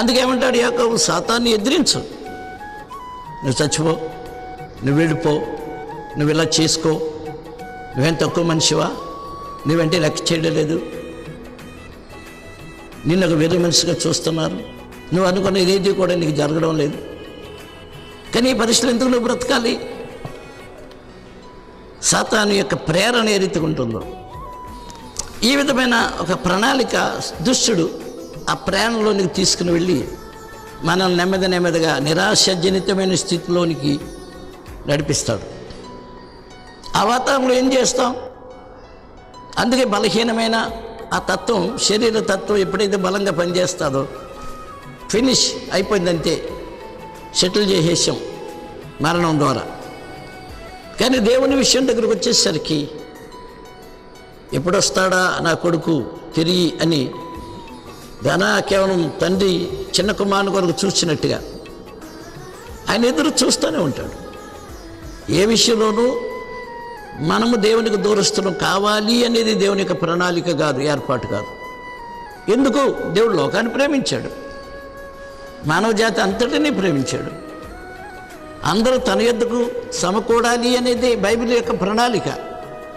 అందుకేమంటాడు యాకోబు? సాతాన్ని ఎదిరించు. నువ్వు చచ్చిపో. నువ్వు వెళ్ళిపో నువ్వు ఇలా చేసుకో. నువ్వేం తక్కువ మనిషివా? నువ్వంటే లెక్క చేయడం లేదు. నిన్ను ఒక వేరే మనిషిగా చూస్తున్నారు. నువ్వు అనుకున్న ఏది కూడా నీకు జరగడం లేదు. కానీ ఈ పరిస్థితులు ఎందుకు నువ్వు బ్రతకాలి? సాతాను యొక్క ప్రేరణ ఏ రీతిగా ఉంటుందో. ఈ విధమైన ఒక ప్రణాళిక దుష్టుడు ఆ ప్రేరణలోనికి తీసుకుని వెళ్ళి మనల్ని నెమ్మది నెమ్మదిగా నిరాశజనితమైన స్థితిలోనికి నడిపిస్తాడు. ఆ వాతావరణంలో ఏం చేస్తాం? అందుకే బలహీనమైన ఆ తత్వం శరీర తత్వం ఎప్పుడైతే బలంగా పనిచేస్తుందో ఫినిష్ అయిపోయిందంతే సెటిల్ చేసేసాం మరణం ద్వారా. కానీ దేవుని విషయం దగ్గరకు వచ్చేసరికి ఎప్పుడొస్తాడా నా కొడుకు తిరిగి అని ధన కేవలం తండ్రి చిన్న కుమారుని కొరకు చూసినట్టుగా ఆయన ఎదురు చూస్తూనే ఉంటాడు. ఏ విషయంలోనూ మనము దేవునికి దూరస్తున్నాం కావాలి అనేది దేవుని యొక్క ప్రణాళిక కాదు ఏర్పాటు కాదు. ఎందుకు? దేవుడు లోకాన్ని ప్రేమించాడు. మానవ జాతి అంతటినీ ప్రేమించాడు. అందరూ తన యొద్దకు సమకూడాలి అనేది బైబిల్ యొక్క ప్రణాళిక.